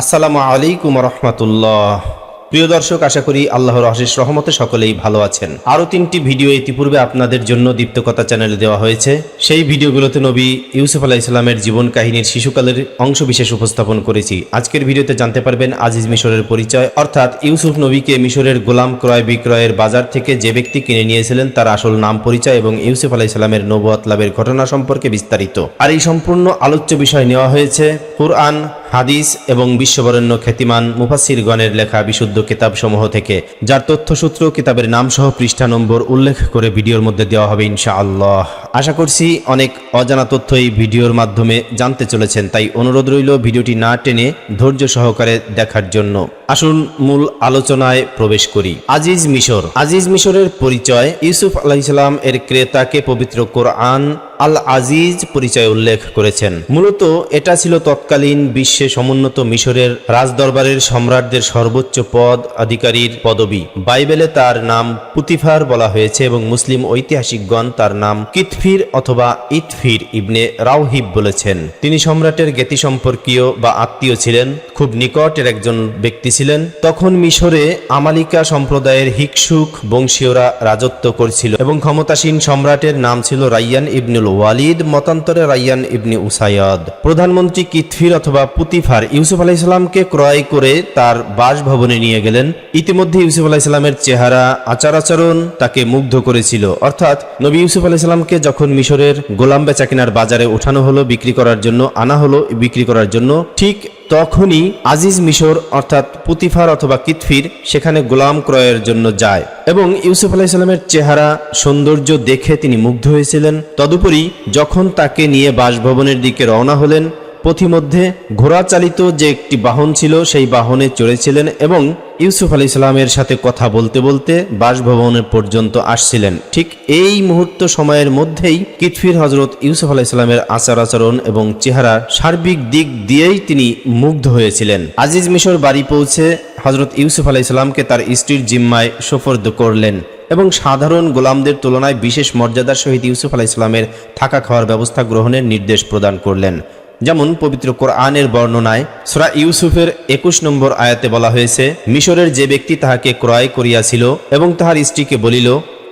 আসসালামু আলাইকুম রহমতুল্লাহ। প্রিয় দর্শক, আশা করি আল্লাহর অশেষ রহমতে সকলেই ভালো আছেন। আরও তিনটি ভিডিও ইতিপূর্বে আপনাদের জন্য দীপ্তকথা চ্যানেলে দেওয়া হয়েছে। সেই ভিডিওগুলোতে নবী ইউসুফ আলাহ ইসলামের জীবন কাহিনীর শিশুকালের অংশবিশেষ উপস্থাপন করেছি। আজকের ভিডিওতে জানতে পারবেন আজিজ মিশরের পরিচয়, অর্থাৎ ইউসুফ নবীকে মিশরের গোলাম ক্রয় বিক্রয়ের বাজার থেকে যে ব্যক্তি কিনে নিয়েছিলেন তার আসল নাম পরিচয় এবং ইউসুফ আলাহ ইসলামের নবুয়াত লাভের ঘটনা সম্পর্কে বিস্তারিত। আর এই সম্পূর্ণ আলোচ্য বিষয় নেওয়া হয়েছে, কুরআন হাদিস এবং বিশ্ববরণ্য খ্যাতিমান মুফাসিরগণের লেখা বিশুদ্ধ কিতাবসমূহ থেকে, যার তথ্যসূত্র কিতাবের নামসহ পৃষ্ঠা নম্বর উল্লেখ করে ভিডিওর মধ্যে দেওয়া হবে ইনশাআল্লাহ। আশা করছি অনেক অজানা তথ্য এই ভিডিওর মাধ্যমে জানতে চলেছেন, তাই অনুরোধ রইল ভিডিওটি না টেনে ধৈর্য সহকারে দেখার জন্য। আসুন মূল আলোচনায় প্রবেশ করি। আজিজ মিশর। আজিজ মিশরের পরিচয়, ইউসুফ আলাইসালাম এর ক্রেতাকে পবিত্র কোরআন আল আজিজ পরিচয় উল্লেখ করেছেন। মূলত এটা ছিল তৎকালীন বিশ্বে সমুন্নত মিশরের রাজদরবারের সম্রাটদের সর্বোচ্চ পদ আধিকারীর পদবি। বাইবেলে তার নাম পুতিফার বলা হয়েছে এবং মুসলিম ঐতিহাসিকগণ তার নাম কিতফির অথবা ইতফির ইবনে রাওহিব বলেছেন। তিনি সম্রাটের জ্ঞাতি সম্পর্কীয় বা আত্মীয় ছিলেন, খুব নিকটের একজন ব্যক্তি ছিলেন। তখন মিশরে আমালিকা সম্প্রদায়ের হিকসুক বংশীয়রা রাজত্ব করছিল এবং ক্ষমতাসীন সম্রাটের নাম ছিল রাইয়ান ইবনুল ওয়ালিদ, মতান্তরে রাইয়ান ইবনি উসাইয়াদ প্রধানমন্ত্রী কিতফির অথবা পুতিফার ইউসুফ আলাইসাল্লামকে ক্রয় করে তার বাসভবনে নিয়ে গেলেন? ইতিমধ্যে ইউসুফ আলাইসাল্লামের চেহারা আচার আচরণ তাকে মুগ্ধ করেছিল। অর্থাৎ নবী ইউসুফ আলাইসাল্লামকে যখন মিশরের গোলাম বেচা কেনার বাজারে উঠানো হলো বিক্রি করার জন্য, আনা হলো বিক্রি করার জন্য, ঠিক তখনই আজিজ মিশর, অর্থাৎ পুতিফার অথবা কিতফির, সেখানে গোলাম ক্রয়ের জন্য যায় এবং ইউসুফ আলাইসাল্লামের চেহারা, সৌন্দর্য দেখে তিনি মুগ্ধ হয়েছিলেন। তদুপরি যখন তাকে নিয়ে বাসভবনের দিকে রওনা হলেন পথিমধ্যে ঘোড়া চালিত যে একটি বাহন ছিল, সেই বাহনে চড়েছিলেন এবং ইউসুফ আলি ইসলামের সাথে কথা বলতে বলতে বাসভবনের পর্যন্ত আসছিলেন। ঠিক এই মুহূর্ত সময়ের মধ্যেই কিতফির হজরত ইউসুফ আলাহ ইসলামের আচার আচরণ এবং চেহারা সার্বিক দিক দিয়েই তিনি মুগ্ধ হয়েছিলেন। আজিজ মিশর বাড়ি পৌঁছে হজরত ইউসুফ আলাহ ইসলামকে তার স্ত্রীর জিম্মায় সোফর্দ করলেন এবং সাধারণ গোলামদের তুলনায় বিশেষ মর্যাদার সহিত ইউসুফ আলাহ ইসলামের থাকা খাওয়ার ব্যবস্থা গ্রহণের নির্দেশ প্রদান করলেন। যেমন পবিত্র কোরআনের বর্ণনায় সুরা ইউসুফের একুশ নম্বর আয়াতে বলা হয়েছে, মিশরের যে ব্যক্তি তাহাকে ক্রয় করিয়াছিল এবং তাহার স্ত্রীকে বলিল,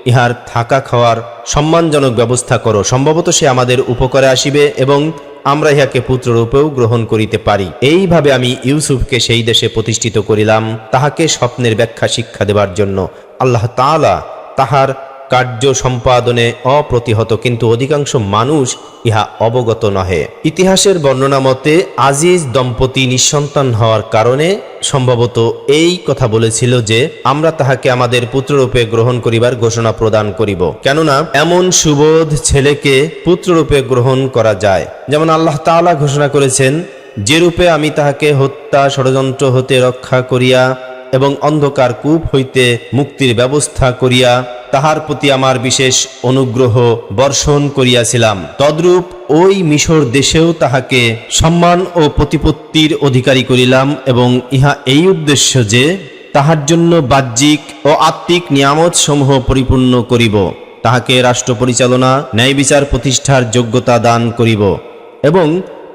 ইহার থাকা খাওয়ার সম্মানজনক ব্যবস্থা করো, সম্ভবত সে আমাদের উপকারে আসিবে এবং আমরা ইহাকে পুত্ররূপেও গ্রহণ করিতে পারি। এইভাবে আমি ইউসুফকে সেই দেশে প্রতিষ্ঠিত করিলাম, তাহাকে স্বপ্নের ব্যাখ্যা শিক্ষা দেবার জন্য। আল্লাহ তাআলা তাহার কার্য সম্পাদনে অপ্রতিহত, কিন্তু অধিকাংশ মানুষ ইহা অবগত নহে। ইতিহাসের বর্ণনা মতে, আজিজ দম্পতি নিঃসন্তান হওয়ার কারণে সম্ভবত এই কথা বলেছিল যে, আমরা তাহাকে আমাদের পুত্ররূপে গ্রহণ করিবার ঘোষণা প্রদান করিব। কেননা, এমন সুবোধ ছেলেকে পুত্ররূপে গ্রহণ করা যায়। যেমন আল্লাহ তাআলা ঘোষণা করেছেন, যে রূপে আমি তাহাকে হত্যা, ষড়যন্ত্র হতে রক্ষা করিয়া এবং অন্ধকার কূপ হইতে মুক্তির ব্যবস্থা করিয়া তাহার প্রতি আমার বিশেষ অনুগ্রহ বর্ষণ করিয়াছিলাম। তদ্রূপ ওই মিশর দেশেও তাহাকে সম্মান ও প্রতিপত্তির অধিকারী করিলাম এবং ইহা এই উদ্দেশ্য যে তাহার জন্য বাহ্যিক ও আত্মিক নিয়ামত সমূহ পরিপূর্ণ করিব। তাহাকে রাষ্ট্র পরিচালনা ন্যায় বিচার প্রতিষ্ঠার যোগ্যতা দান করিব এবং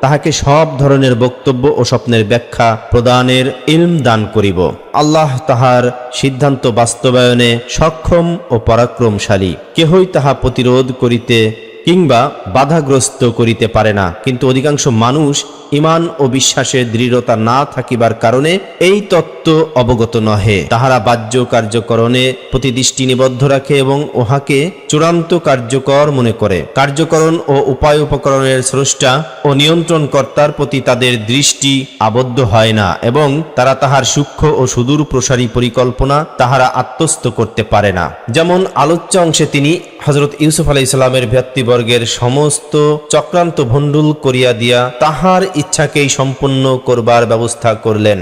তাহাকে সব ধরনের বক্তব্য ও স্বপ্নের ব্যাখ্যা প্রদানের ইলম দান করিব। আল্লাহ তাহার সিদ্ধান্ত বাস্তবায়নে সক্ষম ও পরাক্রমশালী। কেহই তাহা প্রতিরোধ করিতে কিংবা বাধাগ্রস্ত করিতে পারে না। কিন্তু অধিকাংশ মানুষ ইমান ও বিশ্বাসের দৃঢ়তা না থাকিবার কারণে এই তত্ত্ব অবগত নহে। তাহারা বাহ্য কার্যকরণে প্রতি দৃষ্টি নিবদ্ধ রাখে এবং উহাকে চূড়ান্ত কার্যকর মনে করে। কার্যকরণ ও উপায় উপকরণের স্রষ্টা ও নিয়ন্ত্রণ কর্তার প্রতি তাদের দৃষ্টি আবদ্ধ হয় না এবং তারা তাহার সূক্ষ্ম ও সুদূর প্রসারী পরিকল্পনা তাহারা আত্মস্থ করতে পারে না। যেমন আলোচ্য অংশে তিনি হজরত ইউসুফ আলাই ইসলামের ব্যক্তিবর্গের সমস্ত চক্রান্ত ভণ্ডুল করিয়া দিয়া তাহার ইচ্ছাকেই সম্পূর্ণ করবার ব্যবস্থা করলেন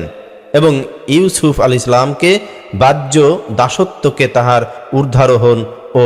এবং ইউসুফ আল ইসলামকে বাহ্য দাসত্বকে তাহার ঊর্ধ্বারোহণ ও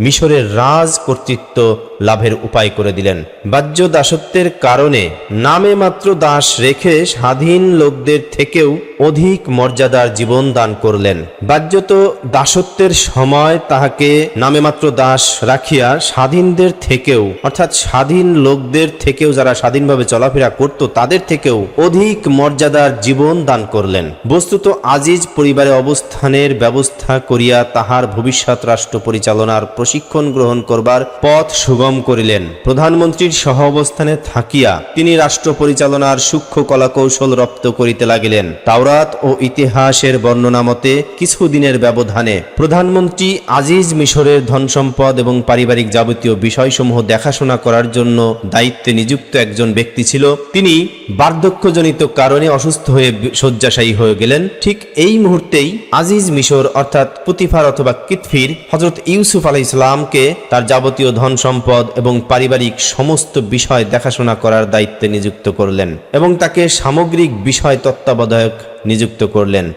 মিশরের রাজ কর্তৃত্ব লাভের উপায় করে দিলেন। বাহ্য দাসত্বের কারণে নামে মাত্র দাস রেখে স্বাধীন লোকদের থেকেও অধিক মর্যাদার জীবন দান করলেন। বাহ্যত দাসত্বের সময় তাহাকে নামে মাত্র দাস রাখিয়া স্বাধীনদের থেকেও, অর্থাৎ স্বাধীন লোকদের থেকেও যারা স্বাধীনভাবে চলাফেরা করত, তাদের থেকেও অধিক মর্যাদার জীবন দান করলেন। বস্তুত আজিজ পরিবারে অবস্থানের ব্যবস্থা করিয়া তাহার ভবিষ্যৎ রাষ্ট্র পরিচালনার প্রশিক্ষণ গ্রহণ করবার পথ সুগম করিলেন। প্রধানমন্ত্রীর সহ অবস্থানে থাকিয়া তিনি রাষ্ট্র পরিচালনার সূক্ষ্ম কলাকৌশল রপ্ত করিতে লাগিলেন। তাওরাত ও ইতিহাসের বর্ণনা মতে কিছুদিনের ব্যবধানে প্রধানমন্ত্রী আজিজ মিশরের ধন সম্পদ এবং পারিবারিক যাবতীয় বিষয়সমূহ দেখাশোনা করার জন্য দায়িত্বে নিযুক্ত একজন ব্যক্তি ছিল। তিনি বার্ধক্যজনিত কারণে অসুস্থ হয়ে শয্যাশায়ী হয়ে গেলেন। ঠিক এই মুহূর্তেই আজিজ মিশর অর্থাৎ পুতিফার অথবা কিতফির হজরত ইউসুফ আলাই ইসলামকে তার যাবতীয় ধন সম্পদ এবং পারিবারিক সমস্ত বিষয় দেখাশোনা করার দায়িত্বে নিযুক্ত করলেন এবং তাকে সামগ্রিক বিষয় তত্ত্বাবধায়ক নিযুক্ত করলেন।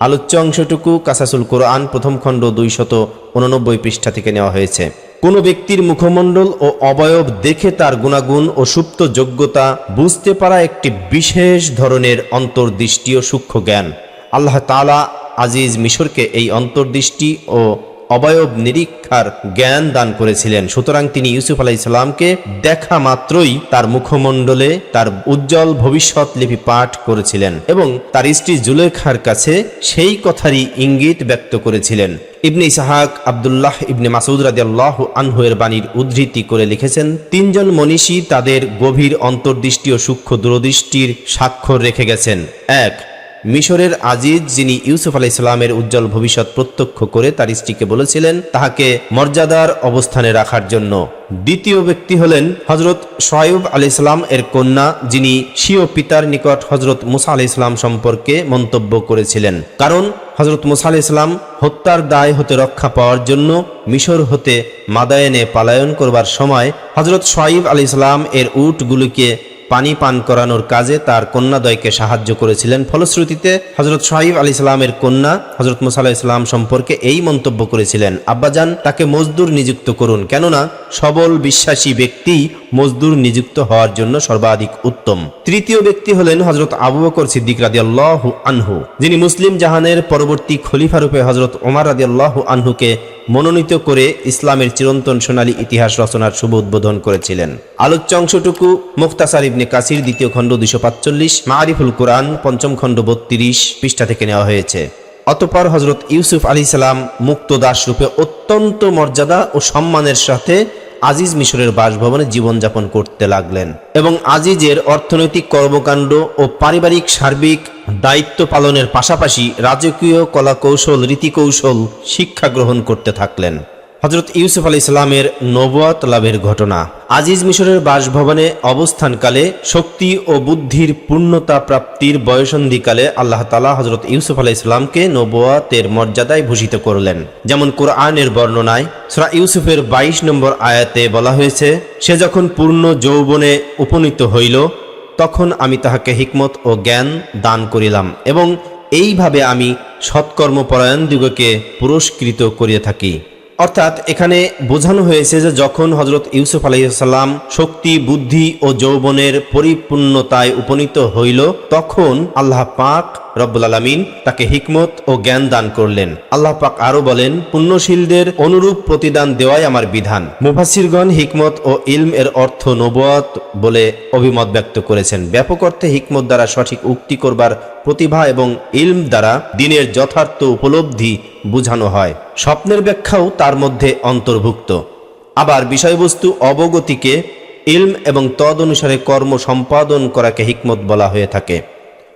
আলোচ্য অংশটুকু কাসাসুল কোরআন প্রথম খণ্ড দুইশত উননব্বই পৃষ্ঠা থেকে নেওয়া হয়েছে। কোনো ব্যক্তির মুখমণ্ডল ও অবয়ব দেখে তার গুণাগুণ ও সুপ্ত যোগ্যতা বুঝতে পারা একটি বিশেষ ধরনের অন্তর্দৃষ্টি ও সূক্ষ্ম জ্ঞান। আল্লাহ তালা আজিজ মিশরকে এই অন্তর্দৃষ্টি ও অবয়ব নিরীক্ষার জ্ঞান দান করেছিলেন। সুতরাং তিনি ইউসুফ আলাহ ইসলামকে দেখা মাত্রই তার মুখমণ্ডলে তার উজ্জ্বল ভবিষ্যৎ লিপি পাঠ করেছিলেন এবং তার স্ত্রী জুলেখার কাছে সেই কথারই ইঙ্গিত ব্যক্ত করেছিলেন। ইবনে ইসাহাক, আবদুল্লাহ ইবনে মাসুদ রাদিয়াল্লাহু আনহু এর বাণীর উদ্ধৃতি করে লিখেছেন, তিনজন মনীষী তাদের গভীর অন্তর্দৃষ্টি ও সূক্ষ্ম দূরদৃষ্টির স্বাক্ষর রেখে গেছেন। এক মিশরের আজিজ যিনি ইউসুফ আলাহ ইসলামের উজ্জ্বল ভবিষ্যৎ প্রত্যক্ষ করে তার স্ত্রীকে বলেছিলেন, তাহাকে মর্যাদার অবস্থানে রাখার জন্য। দ্বিতীয় ব্যক্তি হলেন হজরত সোয়াইব আলি ইসলাম এর কন্যা, যিনি স্বীয় পিতার নিকট হজরত মুসা আলি ইসলাম সম্পর্কে মন্তব্য করেছিলেন। কারণ হজরত মুসা আলি ইসলাম হত্যার দায় হতে রক্ষা পাওয়ার জন্য মিশর হতে মাদায়নে পালায়ন করবার সময় হজরত সোয়াইব আলি ইসলাম এর উটগুলিকে পানি পান করানোর কাজে তার কন্যাদ্বয়কে সাহায্য করেছিলেন। ফলশ্রুতিতে হজরত সোহাইব আলী ইসলামের কন্যা হজরত মুসাল্লাহ ইসলাম সম্পর্কে এই মন্তব্য করেছিলেন, আব্বাজান, তাকে মজদুর নিযুক্ত করুন, কেননা সবল বিশ্বাসী ব্যক্তি মজদুর নিযুক্ত হওয়ার জন্য সর্বাধিক উত্তম। তৃতীয় ব্যক্তি হলেন হজরত আবু বকর সিদ্দিক রাদি আল্লাহ আনহু, যিনি মুসলিম জাহানের পরবর্তী খলিফা রূপে হজরত ওমার রাদি আল্লাহ আনহুকে মনোনীত করে ইসলামের চিরন্তন সোনালী ইতিহাস রচনার শুভ উদ্বোধন করেছিলেন। আলোচ্য অংশটুকু মুক্তাসার ইবনে কাসির দ্বিতীয় খণ্ড দুশো পাঁচচল্লিশ মারিফুল কোরআন পঞ্চম খণ্ড বত্রিশ পৃষ্ঠা থেকে নেওয়া হয়েছে। অতপর হজরত ইউসুফ আলী সালাম মুক্ত দাস রূপে অত্যন্ত মর্যাদা ও সম্মানের সাথে আজিজ মিশরের বাসভবনে জীবনযাপন করতে লাগলেন এবং আজিজের অর্থনৈতিক কর্মকাণ্ড ও পারিবারিক সার্বিক দায়িত্ব পালনের পাশাপাশি রাজকীয় কলাকৌশল, রীতিকৌশল শিক্ষা গ্রহণ করতে থাকলেন। হজরত ইউসুফ আলী ইসলামের নবুয়াত লাভের ঘটনা। আজিজ মিশরের বাসভবনে অবস্থানকালে শক্তি ও বুদ্ধির পূর্ণতা প্রাপ্তির বয়সন্ধিকালে আল্লাহ তালা হজরত ইউসুফ আলাহ ইসলামকে নবুয়াতের মর্যাদায় ভূষিত করলেন। যেমন কোরআনের বর্ণনায় সরা ইউসুফের ২২ নম্বর আয়াতে বলা হয়েছে, সে যখন পূর্ণ যৌবনে উপনীত হইল, তখন আমি তাহাকে হিকমত ও জ্ঞান দান করিলাম এবং এইভাবে আমি সৎকর্মপরায়ণ দিগকে পুরস্কৃত করিয়া থাকি। অর্থাৎ এখানে বোঝানো হয়েছে যে যখন হজরত ইউসুফ আলাইসাল্লাম শক্তি, বুদ্ধি ও যৌবনের পরিপূর্ণতায় উপনীত হইল, তখন আল্লাহ পাক রব্বুল আলমিন তাকে হিকমত ও জ্ঞান দান করলেন। আল্লাহ পাক আরও বলেন, পুণ্যশীলদের অনুরূপ প্রতিদান দেওয়াই আমার বিধান। মুফাসিরগণ হিকমত ও ইলম এর অর্থ নবত বলে অভিমত ব্যক্ত করেছেন। ব্যাপক অর্থে হিকমত দ্বারা সঠিক উক্তি করবার প্রতিভা এবং ইলম দ্বারা দিনের যথার্থ উপলব্ধি বুঝানো হয়। স্বপ্নের ব্যাখ্যাও তার মধ্যে অন্তর্ভুক্ত। আবার বিষয়বস্তু অবগতিকে ইলম এবং তদ অনুসারে কর্ম সম্পাদন করাকে হিকমত বলা হয়ে থাকে।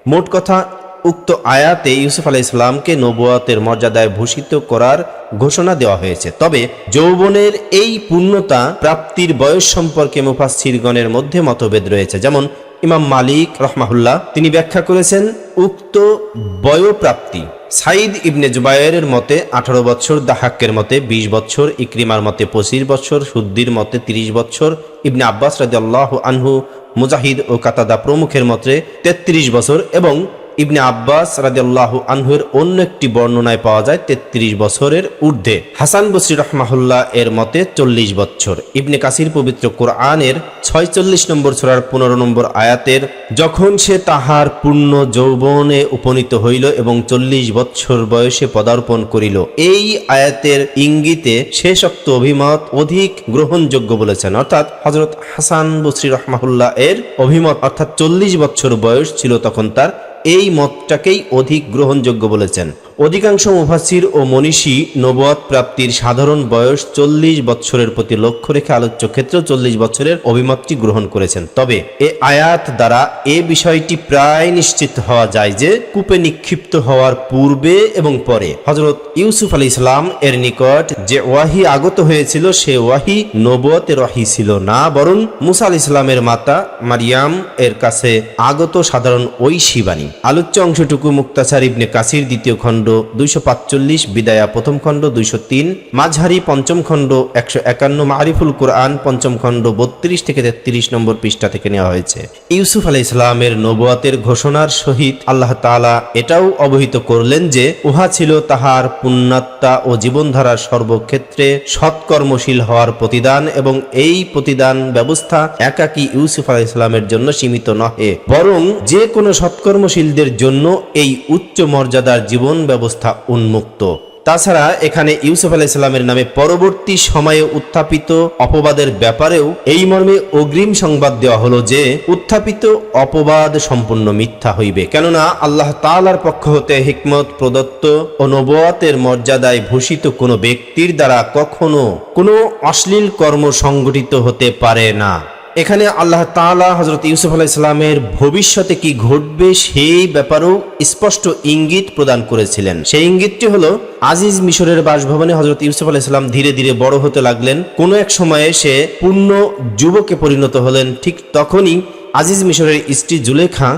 মোট কথা, উক্ত আয়াতে ইউসুফ আলাহ ইসলামকে নবুয়াতের মর্যাদায় ভূষিত করার ঘোষণা দেওয়া হয়েছে। তবে যৌবনের এই পূর্ণতা প্রাপ্তির বয়স সম্পর্কে মুফাসিরগণের মধ্যে মতভেদ রয়েছে। যেমন ইমাম মালিক রহমাহুল্লাহ, তিনি ব্যাখ্যা করেছেন, উক্ত বয়প্রাপ্তি। সাইদ ইবনে জুবায়ের মতে আঠারো বছর, দাহাক্কের মতে ২০ বছর, ইক্রিমার মতে পঁচিশ বছর, সুদ্দির মতে ৩০ বছর, ইবনে আব্বাস রাজি আল্লাহ আনহু, মুজাহিদ ও কাতাদা প্রমুখের মতে ৩৩ বছর এবং ইবনে আব্বাস রাদিয়াল্লাহু আনহুর অন্য একটি বর্ণনায় পাওয়া যায় তেত্রিশ বছরের ঊর্ধ্বে। হাসান বসরি রহমাহুল্লাহ এর মতে চল্লিশ বছর। ইবনে কাসির পবিত্র কোরআনের ছয়চল্লিশ নম্বর ছোড়ার পনেরো নম্বর আয়াতের, যখন সে তাহার পূর্ণ যৌবনে উপনীত হইল এবং চল্লিশ বৎসর বয়সে পদার্পণ করিল, এই আয়াতের ইঙ্গিতে শেষোক্ত অভিমত অধিক গ্রহণযোগ্য বলেছেন। অর্থাৎ হজরত হাসান বসরি রহমাহুল্লাহ এর অভিমত অর্থাৎ চল্লিশ বছর বয়স ছিল তখন তার এই মতটাকেই অধিক গ্রহণযোগ্য বলেছেন। অধিকাংশ মুফাসির ও মনীষী নবুয়াত প্রাপ্তির সাধারণ বয়স চল্লিশ বৎসরের প্রতি লক্ষ্য রেখে আলোচ্য ক্ষেত্রেও চল্লিশ বছরের অভিমতটি গ্রহণ করেছেন। তবে এ আয়াত দ্বারা এ বিষয়টি প্রায় নিশ্চিত হওয়া যায় যে কূপে নিক্ষিপ্ত হওয়ার পূর্বে এবং পরে হজরত ইউসুফ আলী ইসলাম এর নিকট যে ওয়াহি আগত হয়েছিল, সে ওয়াহি নবুয়াতের ওয়াহি ছিল না, বরং মুসা আল ইসলামের মাতা মারিয়াম এর কাছে আগত সাধারণ শিবানী আলোচ্য অংশটুকু মুক্তাসার ইবনে কাসির দ্বিতীয় খণ্ড দুইশো পাঁচচল্লিশ, বিদায়া প্রথম খণ্ড দুইশো তিন, মাঝহারি পঞ্চম খণ্ড একশো একান্ন, মারিফুল কোরআন পঞ্চম খণ্ড বত্রিশ থেকে তেত্রিশ নম্বর পৃষ্ঠা থেকে নেওয়া হয়েছে। ইউসুফ আলাই ইসলামের নবুয়াতের ঘোষণার সহিত আল্লাহ তাআলা এটাও অবহিত করলেন যে, উহা ছিল তাহার পুণ্যাত্মা ও জীবনধারার সর্বক্ষেত্রে সৎকর্মশীল হওয়ার প্রতিদান এবং এই প্রতিদান ব্যবস্থা একাকী ইউসুফ আলাই ইসলামের জন্য সীমিত নহে। বরং যে কোনো সৎকর্মশীলদের জন্য এই উচ্চ মর্যাদার জীবন ব্যবস্থা উন্মুক্ত। তাছাড়া এখানে ইউসুফ আলাহ ইসলামের নামে পরবর্তী সময়ে উত্থাপিত অপবাদের ব্যাপারেও এই মর্মে অগ্রিম সংবাদ দেওয়া হলো যে, উত্থাপিত অপবাদ সম্পূর্ণ মিথ্যা হইবে। কেননা আল্লাহ তালার পক্ষ হতে হিকমত, প্রদত্ত ও নবুয়াতের মর্যাদায় ভূষিত কোনো ব্যক্তির দ্বারা কখনো কোনো অশ্লীল কর্ম সংগঠিত হতে পারে না। এখানে আল্লাহ তাআলা হজরত ইউসুফ আলাহ ইসলামের ভবিষ্যতে কি ঘটবে সেই ব্যাপারেও স্পষ্ট ইঙ্গিত প্রদান করেছিলেন। সেই ইঙ্গিতটি হলো, আজিজ মিশরের বাসভবনে হজরত ইউসুফ আলাহ ইসলাম ধীরে ধীরে বড় হতে লাগলেন। কোনো এক সময়ে সে পূর্ণ যুবকে পরিণত হলেন। ঠিক তখনই আজিজ মিশরের স্ত্রী জুলেখা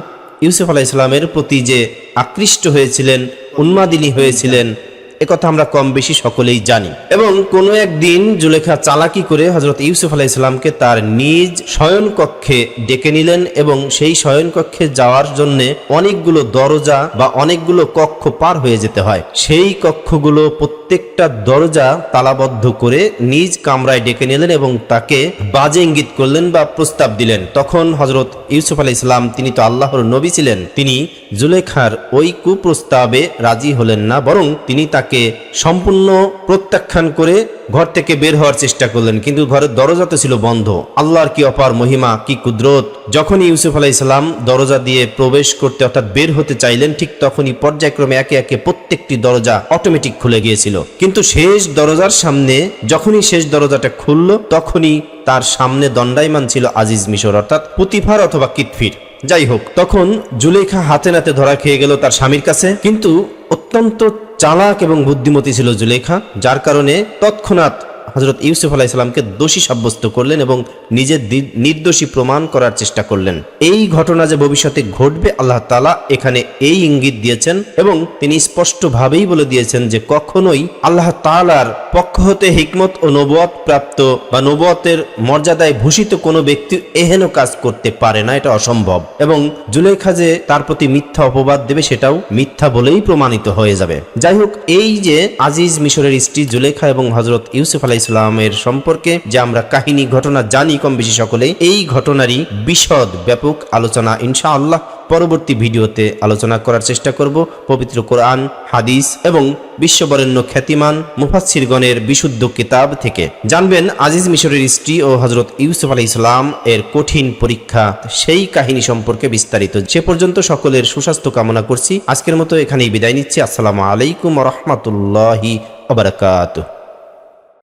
ইউসুফ আলাহ ইসলামের প্রতি যে আকৃষ্ট হয়েছিলেন, উন্মাদিনী হয়েছিলেন একথা আমরা কম বেশি সকলেই জানি। এবং কোনো একদিন জুলেখা চালাকি করে হজরত ইউসুফ আলাহ ইসলামকে তার নিজ শয়ন কক্ষে ডেকে নিলেন এবং সেই শয়ন কক্ষে যাওয়ার জন্য অনেকগুলো দরজা বা অনেকগুলো কক্ষ পার হয়ে যেতে হয়। সেই কক্ষগুলো প্রত্যেকটা দরজা তালাবদ্ধ করে নিজ কামরায় ডেকে নিলেন এবং তাকে বাজে ইঙ্গিত করলেন বা প্রস্তাব দিলেন। তখন হজরত ইউসুফ আলাহ ইসলাম তিনি তো আল্লাহর নবী ছিলেন, তিনি জুলেখার ওই কুপ্রস্তাবে রাজি হলেন না, বরং তিনি তাকে সম্পূর্ণ প্রত্যাখ্যান করে ঘর থেকে বের হওয়ার চেষ্টা করলেন। কিন্তু ঘরের দরজা তো ছিল বন্ধ। আল্লাহর কি অপার মহিমা, কি কুদরত? যখনই ইউসুফ আলাহ ইসলাম দরজা দিয়ে প্রবেশ করতে অর্থাৎ বের হতে চাইলেন, ঠিক তখনই পর্যায়ক্রমে একে একে প্রত্যেকটি দরজা অটোমেটিক খুলে গিয়েছিল। কিন্তু শেষ দরজার সামনে, যখনই শেষ দরজাটা খুলল, তখনই তার সামনে দণ্ডায়মান ছিল আজিজ মিশর, অর্থাৎ পুতিফার অথবা কিতফির। যাই হোক, তখন জুলেখা হাতে নাতে ধরা খেয়ে গেল তার স্বামীর কাছে। কিন্তু অত্যন্ত চালাক এবং বুদ্ধিমতী ছিল জুলেখা, যার কারণে তৎক্ষণাৎ হজরত ইউসুফ আলাইসাল্লামকে দোষী সাব্যস্ত করলেন এবং নিজের নির্দোষী প্রমাণ করার চেষ্টা করলেন। এই ঘটনা যে ভবিষ্যতে ঘটবে, আল্লাহ তালা এখানে এই ইঙ্গিত দিয়েছেন এবং তিনি স্পষ্টভাবেই বলে দিয়েছেন যে কখনোই আল্লাহ তালার পক্ষ হতে হিকমত ও নবুয়াত প্রাপ্ত বা নবুয়াতের মর্যাদায় ভূষিত কোনো ব্যক্তি এহেন কাজ করতে পারে না, এটা অসম্ভব। এবং জুলেখা যে তার প্রতি মিথ্যা অপবাদ দেবে, সেটাও মিথ্যা বলেই প্রমাণিত হয়ে যাবে। যাই হোক, এই যে আজিজ মিশরের স্ত্রী জুলেখা এবং হজরত ইউসুফ আলাহ ইসলামের সম্পর্কে যে আমরা কাহিনী, ঘটনা জানি কম বেশি সকলেই এই ঘটনারই বিশদ, ব্যাপক আলোচনা ইনশাআল্লাহ পরবর্তী ভিডিওতে আলোচনা করার চেষ্টা করব। পবিত্র কোরআন, হাদিস এবং বিশ্ববরেণ্য খ্যাতিমান মুফাসিরগণের বিশুদ্ধ কিতাব থেকে। জানবেন আজিজ মিশরের স্ত্রী ও হজরত ইউসুফ আলী ইসলাম এর কঠিন পরীক্ষা, সেই কাহিনী সম্পর্কে বিস্তারিত। সে পর্যন্ত সকলের সুস্বাস্থ্য কামনা করছি। আজকের মতো এখানেই বিদায় নিচ্ছি। আসসালামু আলাইকুম রহমতুল্লাহি আবরকাত